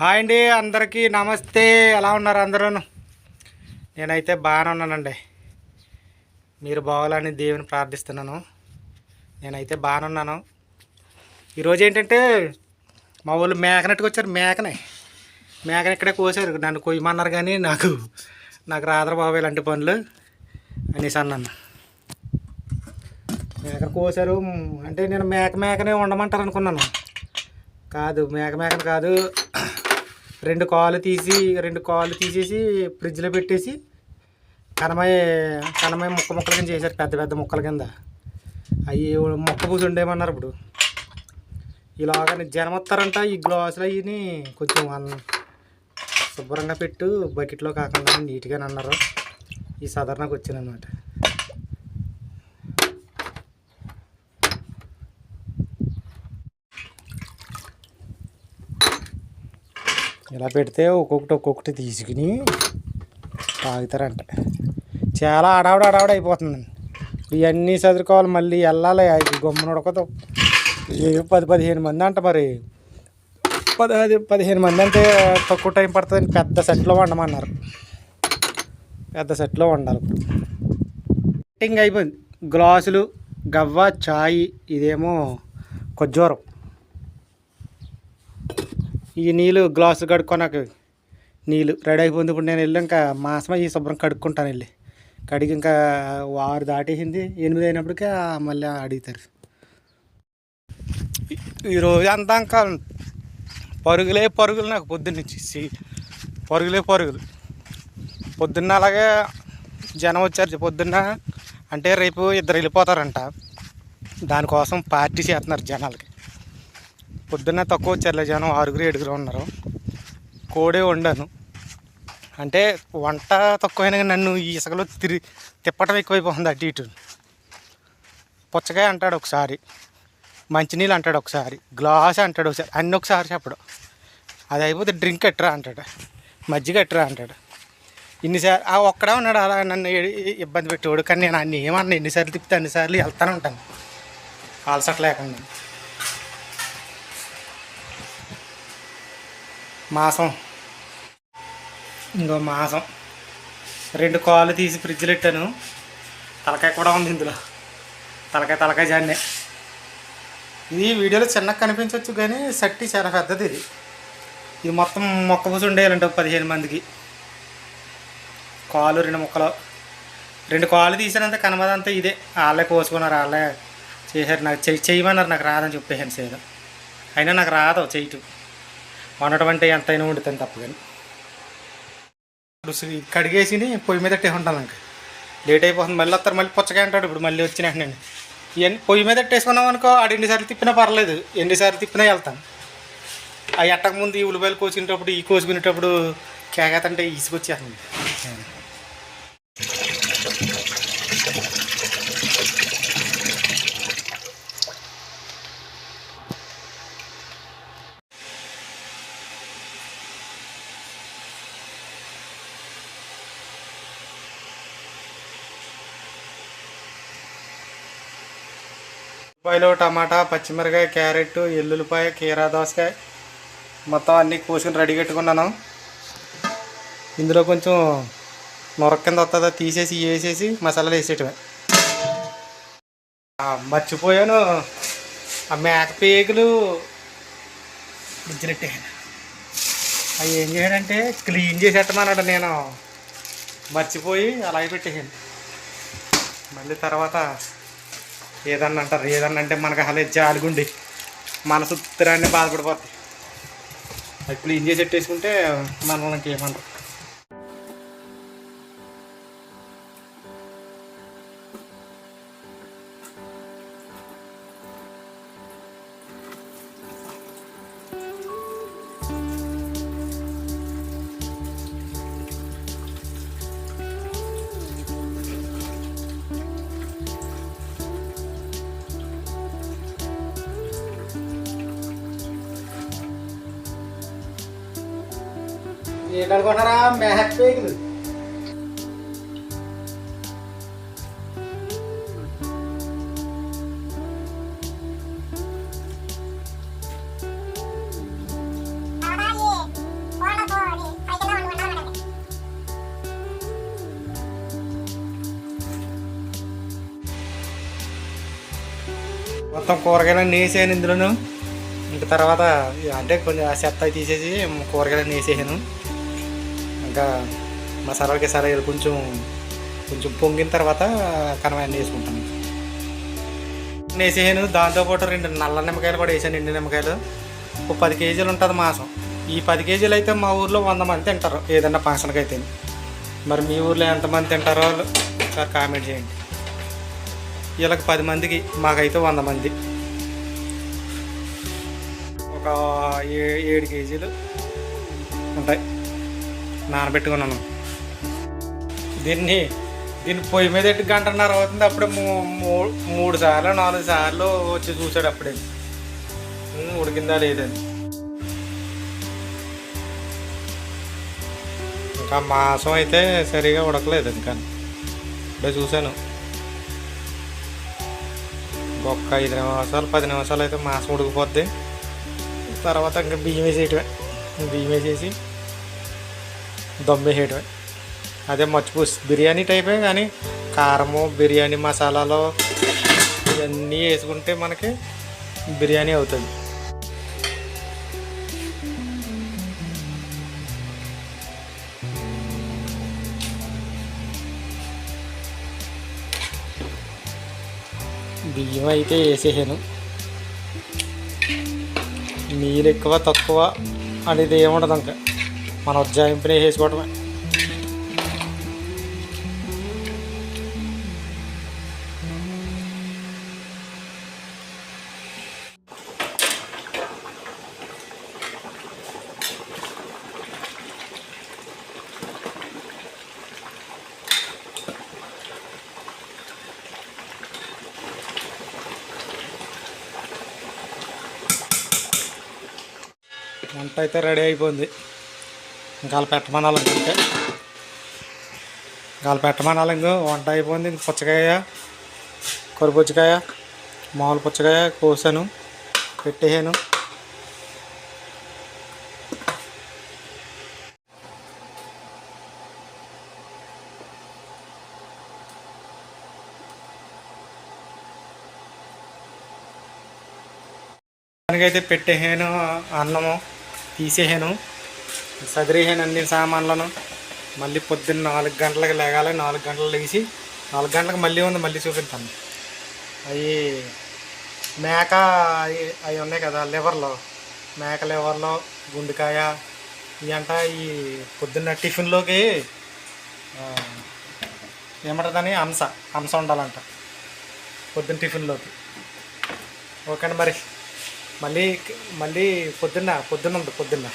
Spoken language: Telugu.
హాయ్ అండి అందరికీ నమస్తే. ఎలా ఉన్నారు అందరూ నేనైతే బాగానే ఉన్నానండి. మీరు బాగాలని దేవుని ప్రార్థిస్తున్నాను. నేనైతే బాగానే ఉన్నాను. ఈరోజు ఏంటంటే మా వాళ్ళు మేకనట్టుకు వచ్చారు మేకనే. మేకని ఇక్కడే కోసారు. నన్ను కొయ్యమన్నారు కానీ నాకు నాకు రాదరు బాబు ఇలాంటి పనులు అనేసి అన్నాను. మేకను కోసారు. అంటే నేను మేక మేకనే ఉండమంటారు అనుకున్నాను కాదు మేక మేకను కాదు రెండు కాళ్ళు తీసి రెండు కాళ్ళు తీసేసి ఫ్రిడ్జ్లో పెట్టేసి కనమయ్య కనమయ్య ముక్క ముక్కల కింద చేశారు పెద్ద పెద్ద ముక్కల కింద. అవి మొక్క పూసి ఉండేమన్నారు ఇప్పుడు. ఇలాగ జనం వస్తారంట ఈ గ్లాసులు అవి కొంచెం శుభ్రంగా పెట్టు బకెట్లో కాకుండా నీట్గా అన్నారు. ఈ సాధారణకు వచ్చింది ఇలా పెడితే ఒక్కొక్కటి ఒక్కొక్కటి తీసుకుని తాగుతారంట. చాలా అడావిడ అడావిడ అయిపోతుందండి. ఇవన్నీ చదువుకోవాలి మళ్ళీ వెళ్ళాలి అది గమ్మున ఉడకదు. ఏ పది పదిహేను మంది అంట మరి. పది పదిహేను మంది అంటే తక్కువ టైం పడుతుంది పెద్ద సెట్లో వండమన్నారు. పెద్ద సెట్లో వండాలి. ఇప్పుడు సెట్టింగ్ అయిపోయింది. గ్లాసులు గవ్వ చాయి ఇదేమో కొజ్జోరం ఈ నీళ్ళు గ్లాసు కడుక్కోనాక నీళ్ళు రెడీ అయిపోయింది ఇప్పుడు నేను వెళ్ళి ఇంకా మాసమే ఈ శుభ్రం కడుక్కుంటాను వెళ్ళి. కడిగి ఇంకా వారు దాటేసింది. ఎనిమిది అయినప్పటికే ఆ మళ్ళీ అడుగుతారు. ఈ- ఈరోజు అంతా ఇంకా పరుగులే పరుగులు నాకు పొద్దున్నుంచి సి- పరుగులే పరుగులు. పొద్దున్న అలాగే జనం వచ్చారు. పొద్దున్న అంటే రేపు ఇద్దరు వెళ్ళిపోతారంట. దానికోసం పార్టీ చేస్తున్నారు జనాలకి. పొద్దున్న తక్కువ వచ్చారులే జనం ఆరుగురు ఏడుగురు ఉన్నారు. కోడే వండాను. అంటే వంట తక్కువైనా కానీ నన్ను ఈ ఇసుకలో తిరిగి తిప్పటం ఎక్కువైపోతుంది అటు ఇటు. పుచ్చకాయ అంటాడు ఒకసారి మంచినీళ్ళు అంటాడు ఒకసారి గ్లాస్ అంటాడు ఒకసారి అన్నీ ఒకసారి చెప్పడు. అది అయిపోతే డ్రింక్ ఎట్రా అంటాడు మజ్జిగ ఎట్రా అంటాడు. ఇన్నిసార్లు ఆ ఒక్కడే ఉన్నాడు అలా నన్ను ఇబ్బంది పెట్టేవాడు. కానీ నేను అన్ని ఏమన్నా ఎన్నిసార్లు తిప్పితే అన్నిసార్లు వెళ్తానే ఉంటాను. అలసట లేకుండా. మాసం. ఇంకో మాసం. రెండు కాళ్ళు తీసి ఫ్రిడ్జ్లో పెట్టాను తలకాయ కూడా ఉంది ఇందులో. తలకాయ తలకాయ జాన్నే. ఇది వీడియోలో చిన్నగా కనిపించవచ్చు కానీ సట్టి చాలా పెద్దది ఇది. ఇది మొత్తం మొక్క పూసి ఉండేయాలంటే పదిహేను మందికి. కాలు రెండు ముక్కలు. రెండు కాళ్ళు తీసినంత కనమదంతా ఇదే. వాళ్ళే కోసుకున్నారు వాళ్ళే చేశారు. నాకు చెయ్యి చేయమన్నారు నాకు రాదని చెప్పేసాను సేద. అయినా నాకు రాదు చేయటం వండటం అంటే ఎంతైనా వండుతాను తప్ప కానీ. ఇప్పుడు కడిగేసి పొయ్యి మీద ఉంటాను ఇంకా. లేట్ అయిపోతుంది. మళ్ళీ వస్తారు. మళ్ళీ పుచ్చకాయ అంటాడు. ఇప్పుడు మళ్ళీ వచ్చిన నేను ఇవన్నీ పొయ్యి మీద పెట్టేసుకున్నాం అనుకో ఆడు ఎన్నిసార్లు తిప్పినా పర్లేదు. ఎన్నిసార్లు తిప్పినా వెళ్తాను. ఆ ఎట్టకముందు ఈ ఉల్లిపాయలు కోసుకునేటప్పుడు ఈ కోసుకునేటప్పుడు కేకతంటే ఇసుకొచ్చేస్తుంది. ఉల్లిపాయలు టమాటా పచ్చిమిరకాయ క్యారెట్ ఎల్లుల్లిపాయ కీరా దోసకాయ మొత్తం అన్నీ కోసుకుని రెడీ పెట్టుకున్నాను. ఇందులో కొంచెం నొరక కింద వస్తుందా తీసేసి వేసేసి మసాలాలు వేసేయటమే. మర్చిపోయాను. ఆ మేక పేగులు ఫ్రిడ్జ్లో అవి ఏం చేశాడంటే క్లీన్ చేసేట్టమన్నాడు నేను. మర్చిపోయి అలాగే పెట్టేసాను మళ్ళీ తర్వాత ఏదన్నా అంటారు ఏదన్నా అంటే మనకు అసలు జాలిగుండి మనసు ఉత్తరాన్ని బాధపడిపోద్ది. అది క్లీన్ చేసి పెట్టేసుకుంటే మనకి ఏమంటారు మొత్తం కూరగాయలు వేసాను ఇందులోను. ఇంకా తర్వాత అంటే కొంచెం చెత్త తీసేసి కూరగాయలు నేసేసాను ఇంకా మసాలా సరైన కొంచెం కొంచెం పొంగిన తర్వాత కనవాయన్ని వేసుకుంటాను వేసేసాను దాంతోపాటు రెండు నల్ల నిమ్మకాయలు కూడా వేసాను ఎండు నిమ్మకాయలు. ఒక పది కేజీలు ఉంటుంది మాసం. ఈ పది కేజీలు అయితే మా ఊర్లో వంద మంది తింటారు ఏదన్నా ఫంక్షన్కి అయితే. మరి మీ ఊర్లో ఎంతమంది తింటారో ఒకసారి కామెంట్ చేయండి. వీళ్ళకి పది మందికి మాకైతే వంద మంది. ఒక ఏ ఏడు కేజీలు ఉంటాయి. నానబెట్టుకున్నాను. దీన్ని దీన్ని పొయ్యి మీద ఎట్టి గంటన్నర అవుతుంది. అప్పుడే మూ- మూ- మూడు సార్లు నాలుగు సార్లు వచ్చి చూసాడు అప్పుడే. ఉడికిందా లేదని ఇంకా మాసం అయితే సరిగా ఉడకలేదు ఇంకా. ఇప్పుడే చూశాను. ఒక్క ఐదు నిమిషాలు పది నిమిషాలు అయితే మాసం ఉడికిపోద్ది. తర్వాత ఇంకా బియ్యం వేసేయటమే. బియ్యం వేసేసి దమ్ అదే మర్చిపోసి బిర్యానీ టైపే కానీ కారము బిర్యానీ మసాలాలు ఇవన్నీ వేసుకుంటే మనకి బిర్యానీ అవుతుంది. బియ్యం అయితే వేసేసాను. నీళ్ళు ఎక్కువ తక్కువ అనేది ఏముండదు ఇంకా మన ఉజ్జాయింపునే వేసుకోవటమే వంట అయితే రెడీ అయిపోయింది. గాలి వాళ్ళు పెట్టమనాలి ఇంకా వాళ్ళు పెట్టమనాలి ఇంకో. వంట అయిపోయింది. ఇంక పుచ్చకాయ కొరి పుచ్చకాయ మామూలు పుచ్చకాయ కోసాను పెట్టేసాను. దానికైతే పెట్టేసాను అన్నము తీసేసాను. సదిరేసాను అన్ని సామాన్లను మళ్ళీ పొద్దున్న నాలుగు గంటలకు లేగాలి నాలుగు గంటలు లేచి నాలుగు గంటలకు మళ్ళీ ఉంది మళ్ళీ చూపిస్తాను అవి మేక అవి అవి ఉన్నాయి కదా లివర్లో. మేక లివర్లో గుండెకాయ ఇవంట ఈ పొద్దున్న టిఫిన్లోకి ఏమంటుందని అంశ అంశ ఉండాలంట పొద్దున్న టిఫిన్లోకి. ఓకే అండి మరి? మళ్ళీ మళ్ళీ పొద్దున్న పొద్దున్న ఉంది పొద్దున్న.